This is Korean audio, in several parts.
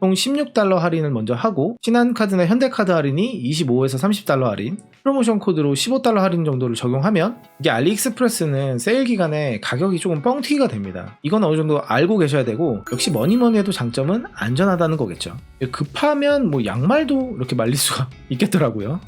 총 16달러 할인을 먼저 하고 신한카드나 현대카드 할인이 25에서 30달러 할인 프로모션 코드로 15달러 할인 정도를 적용하면 이게 알리익스프레스는 세일 기간에 가격이 조금 뻥튀기가 됩니다. 이건 어느 정도 알고 계셔야 되고 역시 뭐니뭐니 해도 장점은 안전하다는 거겠죠. 급하면 뭐 양말도 이렇게 말릴 수가 있겠더라고요.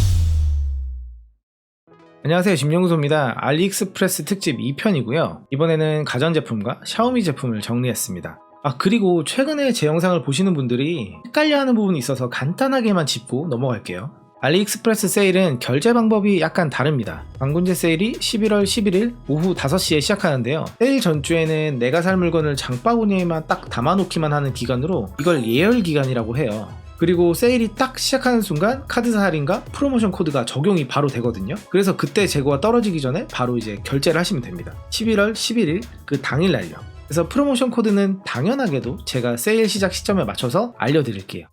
안녕하세요 심영구소입니다. 알리익스프레스 특집 2편이고요. 이번에는 가전제품과 샤오미 제품을 정리했습니다. 아 그리고 최근에 제 영상을 보시는 분들이 헷갈려하는 부분이 있어서 간단하게만 짚고 넘어갈게요. 알리익스프레스 세일은 결제 방법이 약간 다릅니다. 방문제 세일이 11월 11일 오후 5시에 시작하는데요. 세일 전주에는 내가 살 물건을 장바구니에만 딱 담아놓기만 하는 기간으로 이걸 예열 기간이라고 해요. 그리고 세일이 딱 시작하는 순간 카드사 할인과 프로모션 코드가 적용이 바로 되거든요. 그래서 그때 재고가 떨어지기 전에 바로 이제 결제를 하시면 됩니다. 11월 11일 그 당일 날요. 그래서 프로모션 코드는 당연하게도 제가 세일 시작 시점에 맞춰서 알려드릴게요.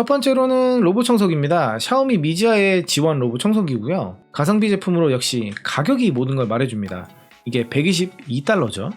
첫 번째로는 로봇 청소기입니다. 샤오미 미지아의 지원 로봇 청소기고요. 가성비 제품으로 역시 가격이 모든 걸 말해줍니다. 이게 122달러죠.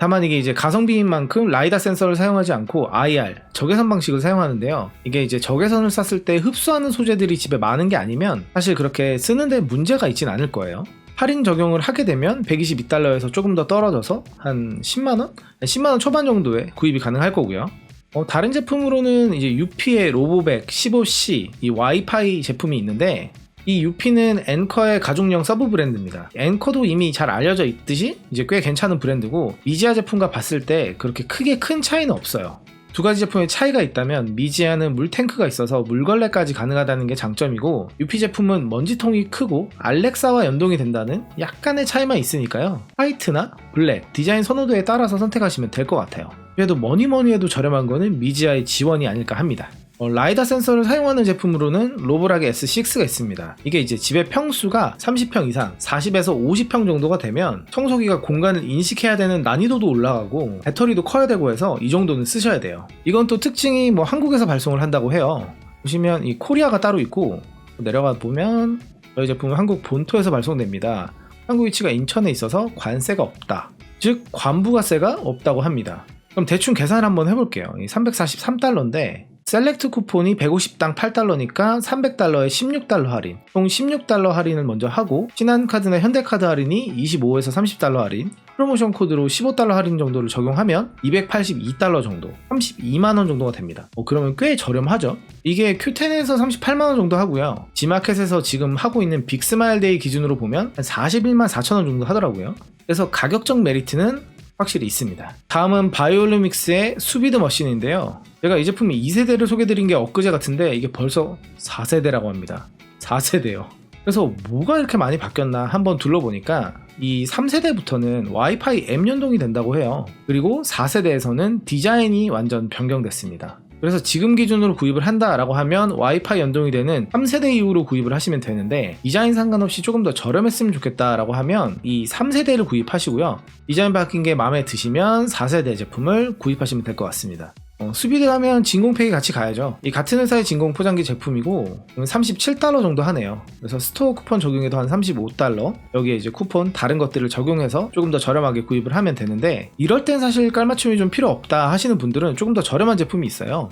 다만 이게 이제 가성비인 만큼 라이다 센서를 사용하지 않고 IR 적외선 방식을 사용하는데요. 이게 이제 적외선을 쐈을 때 흡수하는 소재들이 집에 많은 게 아니면 사실 그렇게 쓰는데 문제가 있진 않을 거예요. 할인 적용을 하게 되면 122달러에서 조금 더 떨어져서 한 10만원? 10만원 초반 정도에 구입이 가능할 거고요. 어, 다른 제품으로는 이제 UP의 로보백 15C 이 와이파이 제품이 있는데 이 UP는 앵커의 가족용 서브 브랜드입니다. 앵커도 이미 잘 알려져 있듯이 이제 꽤 괜찮은 브랜드고 미지아 제품과 봤을 때 그렇게 크게 큰 차이는 없어요. 두 가지 제품의 차이가 있다면 미지아는 물탱크가 있어서 물걸레까지 가능하다는 게 장점이고 UP 제품은 먼지통이 크고 알렉사와 연동이 된다는 약간의 차이만 있으니까요. 화이트나 블랙, 디자인 선호도에 따라서 선택하시면 될 것 같아요. 그래도 뭐니 뭐니 해도 저렴한 거는 미지아의 지원이 아닐까 합니다. 어, 라이다 센서를 사용하는 제품으로는 로보락의 S6가 있습니다. 이게 이제 집의 평수가 30평 이상, 40에서 50평 정도가 되면 청소기가 공간을 인식해야 되는 난이도도 올라가고 배터리도 커야 되고 해서 이 정도는 쓰셔야 돼요. 이건 또 특징이 뭐 한국에서 발송을 한다고 해요. 보시면 이 코리아가 따로 있고 내려가 보면 저희 제품은 한국 본토에서 발송됩니다. 한국 위치가 인천에 있어서 관세가 없다. 즉 관부가세가 없다고 합니다. 그럼 대충 계산 한번 해볼게요. 343달러인데 셀렉트 쿠폰이 150당 8달러니까 300달러에 16달러 할인. 총 16달러 할인을 먼저 하고 신한카드나 현대카드 할인이 25에서 30달러 할인. 프로모션 코드로 15달러 할인 정도를 적용하면 282달러 정도, 32만원 정도가 됩니다. 어, 그러면 꽤 저렴하죠? 이게 Q10에서 38만원 정도 하고요. 지마켓에서 지금 하고 있는 빅스마일데이 기준으로 보면 한 41만 4천원 정도 하더라고요. 그래서 가격적 메리트는 확실히 있습니다. 다음은 바이올루믹스의 수비드 머신인데요. 제가 이 제품이 2세대를 소개드린 게 엊그제 같은데 이게 벌써 4세대라고 합니다. 4세대요. 그래서 뭐가 이렇게 많이 바뀌었나 한번 둘러보니까 이 3세대부터는 와이파이 M 연동이 된다고 해요. 그리고 4세대에서는 디자인이 완전 변경됐습니다. 그래서 지금 기준으로 구입을 한다라고 하면 와이파이 연동이 되는 3세대 이후로 구입을 하시면 되는데 디자인 상관없이 조금 더 저렴했으면 좋겠다라고 하면 이 3세대를 구입하시고요. 디자인 바뀐 게 마음에 드시면 4세대 제품을 구입하시면 될 것 같습니다. 어, 수비드 하면 진공팩이 같이 가야죠. 이 같은 회사의 진공 포장기 제품이고 37달러 정도 하네요. 그래서 스토어 쿠폰 적용해도 한 35달러. 여기에 이제 쿠폰 다른 것들을 적용해서 조금 더 저렴하게 구입을 하면 되는데 이럴 땐 사실 깔맞춤이 좀 필요 없다 하시는 분들은 조금 더 저렴한 제품이 있어요.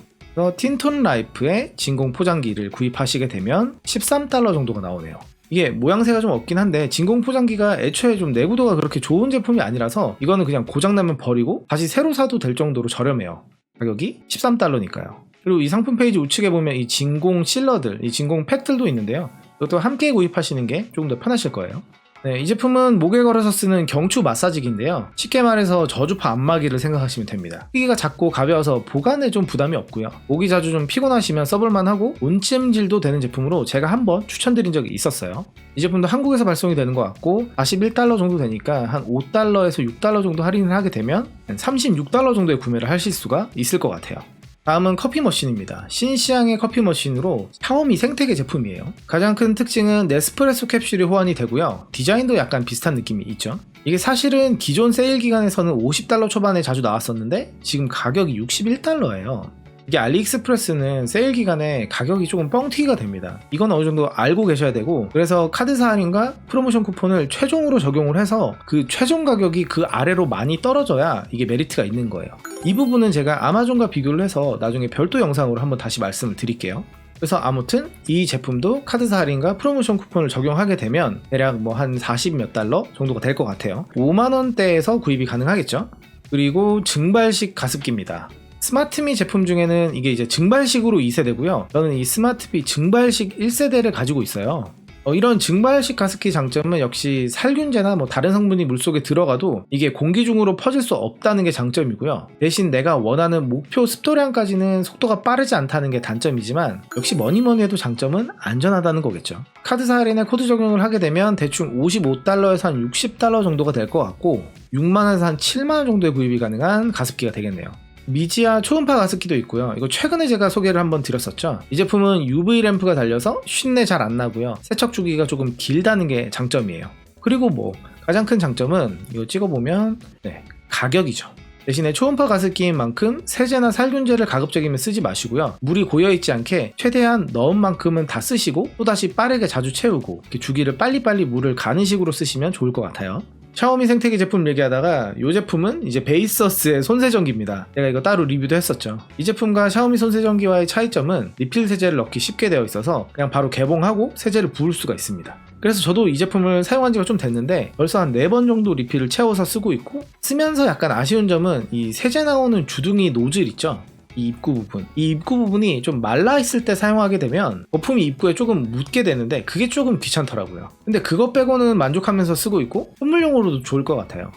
틴톤 라이프의 진공 포장기를 구입하시게 되면 13달러 정도가 나오네요. 이게 모양새가 좀 없긴 한데 진공 포장기가 애초에 좀 내구도가 그렇게 좋은 제품이 아니라서 이거는 그냥 고장나면 버리고 다시 새로 사도 될 정도로 저렴해요. 가격이 13달러니까요. 그리고 이 상품 페이지 우측에 보면 이 진공 실러들, 이 진공 팩들도 있는데요. 이것도 함께 구입하시는 게 조금 더 편하실 거예요. 네, 이 제품은 목에 걸어서 쓰는 경추 마사지기인데요. 쉽게 말해서 저주파 안마기를 생각하시면 됩니다. 크기가 작고 가벼워서 보관에 좀 부담이 없고요. 목이 자주 좀 피곤하시면 써볼만 하고 온찜질도 되는 제품으로 제가 한번 추천드린 적이 있었어요. 이 제품도 한국에서 발송이 되는 것 같고 41달러 정도 되니까 한 5달러에서 6달러 정도 할인을 하게 되면 한 36달러 정도에 구매를 하실 수가 있을 것 같아요. 다음은 커피 머신입니다. 신시향의 커피 머신으로 샤오미 생태계 제품이에요. 가장 큰 특징은 네스프레소 캡슐이 호환이 되고요. 디자인도 약간 비슷한 느낌이 있죠. 이게 사실은 기존 세일 기간에서는 50달러 초반에 자주 나왔었는데 지금 가격이 61달러예요. 이게 알리익스프레스는 세일 기간에 가격이 조금 뻥튀기가 됩니다. 이건 어느 정도 알고 계셔야 되고 그래서 카드사 할인과 프로모션 쿠폰을 최종으로 적용을 해서 그 최종 가격이 그 아래로 많이 떨어져야 이게 메리트가 있는 거예요. 이 부분은 제가 아마존과 비교를 해서 나중에 별도 영상으로 한번 다시 말씀을 드릴게요. 그래서 아무튼 이 제품도 카드사 할인과 프로모션 쿠폰을 적용하게 되면 대략 뭐 한 40 몇 달러 정도가 될 것 같아요. 5만 원대에서 구입이 가능하겠죠. 그리고 증발식 가습기입니다. 스마트미 제품 중에는 이게 이제 증발식으로 2세대고요. 저는 이 스마트비 증발식 1세대를 가지고 있어요. 어, 이런 증발식 가습기 장점은 역시 살균제나 뭐 다른 성분이 물속에 들어가도 이게 공기 중으로 퍼질 수 없다는 게 장점이고요. 대신 내가 원하는 목표 습도량까지는 속도가 빠르지 않다는 게 단점이지만 역시 뭐니 뭐니 해도 장점은 안전하다는 거겠죠. 카드사 할인에 코드 적용을 하게 되면 대충 55달러에서 한 60달러 정도가 될 것 같고 6만원에서 한 7만원 정도의 구입이 가능한 가습기가 되겠네요. 미지아 초음파 가습기도 있고요. 이거 최근에 제가 소개를 한번 드렸었죠. 이 제품은 UV 램프가 달려서 쉰내 잘 안 나고요. 세척 주기가 조금 길다는 게 장점이에요. 그리고 뭐 가장 큰 장점은 이거 찍어보면 네, 가격이죠. 대신에 초음파 가습기인 만큼 세제나 살균제를 가급적이면 쓰지 마시고요. 물이 고여있지 않게 최대한 넣은 만큼은 다 쓰시고 또다시 빠르게 자주 채우고 주기를 빨리빨리 물을 가는 식으로 쓰시면 좋을 것 같아요. 샤오미 생태계 제품 얘기하다가 이 제품은 이제 베이서스의 손세정기입니다. 내가 이거 따로 리뷰도 했었죠. 이 제품과 샤오미 손세정기와의 차이점은 리필 세제를 넣기 쉽게 되어 있어서 그냥 바로 개봉하고 세제를 부을 수가 있습니다. 그래서 저도 이 제품을 사용한 지가 좀 됐는데 벌써 한 4번 정도 리필을 채워서 쓰고 있고 쓰면서 약간 아쉬운 점은 이 세제 나오는 주둥이 노즐 있죠? 이 입구 부분. 이 입구 부분이 좀 말라 있을 때 사용하게 되면 거품이 입구에 조금 묻게 되는데 그게 조금 귀찮더라고요. 근데 그것 빼고는 만족하면서 쓰고 있고 선물용으로도 좋을 것 같아요.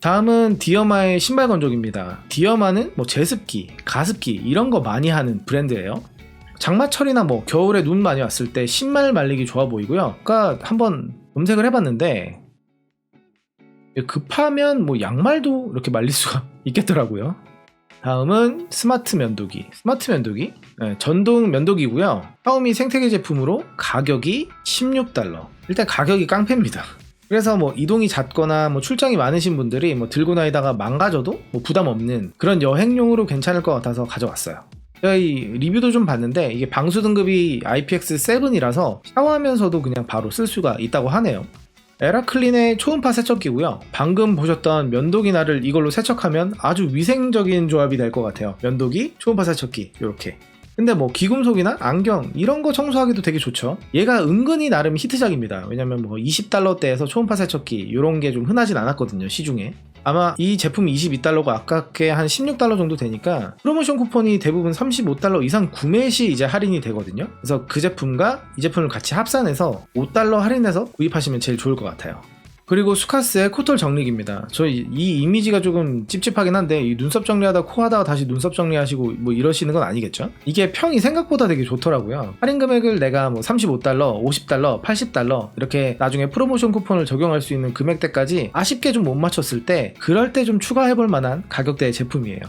다음은 디어마의 신발 건조기입니다. 디어마는 뭐 제습기, 가습기 이런 거 많이 하는 브랜드예요. 장마철이나 뭐 겨울에 눈 많이 왔을 때 신발 말리기 좋아 보이고요. 아까 한번 검색을 해봤는데 급하면 뭐 양말도 이렇게 말릴 수가 있겠더라고요 다음은 스마트 면도기. 스마트 면도기? 네, 전동 면도기고요. 샤오미 생태계 제품으로 가격이 16달러. 일단 가격이 깡패입니다. 그래서 뭐 이동이 잦거나 뭐 출장이 많으신 분들이 뭐 들고 다니다가 망가져도 뭐 부담 없는 그런 여행용으로 괜찮을 것 같아서 가져왔어요. 제가 이 리뷰도 좀 봤는데 이게 방수 등급이 IPX7이라서 샤워하면서도 그냥 바로 쓸 수가 있다고 하네요. 에라클린의 초음파 세척기고요. 방금 보셨던 면도기 날을 이걸로 세척하면 아주 위생적인 조합이 될 것 같아요. 면도기, 초음파 세척기 이렇게. 근데 뭐 귀금속이나 안경 이런 거 청소하기도 되게 좋죠. 얘가 은근히 나름 히트작입니다. 왜냐면 뭐 20달러대에서 초음파 세척기 이런 게 좀 흔하진 않았거든요 시중에. 아마 이 제품이 22달러가 아깝게 한 16달러 정도 되니까 프로모션 쿠폰이 대부분 35달러 이상 구매 시 이제 할인이 되거든요. 그래서 그 제품과 이 제품을 같이 합산해서 5달러 할인해서 구입하시면 제일 좋을 것 같아요. 그리고 수카스의 코털 정리기입니다. 저이 이미지가 조금 찝찝하긴 한데 이 눈썹 정리하다 코 하다가 다시 눈썹 정리하시고 뭐 이러시는 건 아니겠죠? 이게 평이 생각보다 되게 좋더라고요. 할인 금액을 내가 뭐 35달러, 50달러, 80달러 이렇게 나중에 프로모션 쿠폰을 적용할 수 있는 금액대까지 아쉽게 좀 못 맞췄을 때 그럴 때 좀 추가해볼 만한 가격대의 제품이에요.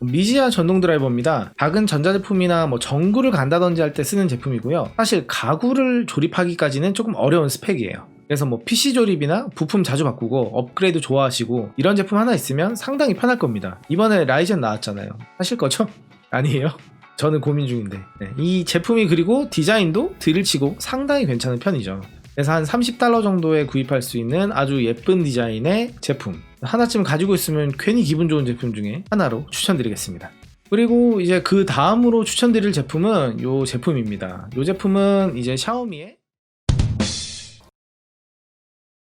미지아 전동 드라이버입니다. 작은 전자제품이나 뭐 전구를 간다든지 할 때 쓰는 제품이고요. 사실 가구를 조립하기까지는 조금 어려운 스펙이에요. 그래서 뭐 PC 조립이나 부품 자주 바꾸고 업그레이드 좋아하시고 이런 제품 하나 있으면 상당히 편할 겁니다. 이번에 라이젠 나왔잖아요. 하실 거죠? 아니에요? 저는 고민 중인데 네. 이 제품이 그리고 디자인도 드릴치고 상당히 괜찮은 편이죠. 그래서 한 30달러 정도에 구입할 수 있는 아주 예쁜 디자인의 제품 하나쯤 가지고 있으면 괜히 기분 좋은 제품 중에 하나로 추천드리겠습니다. 그리고 이제 그 다음으로 추천드릴 제품은 이 제품입니다. 이 제품은 이제 샤오미의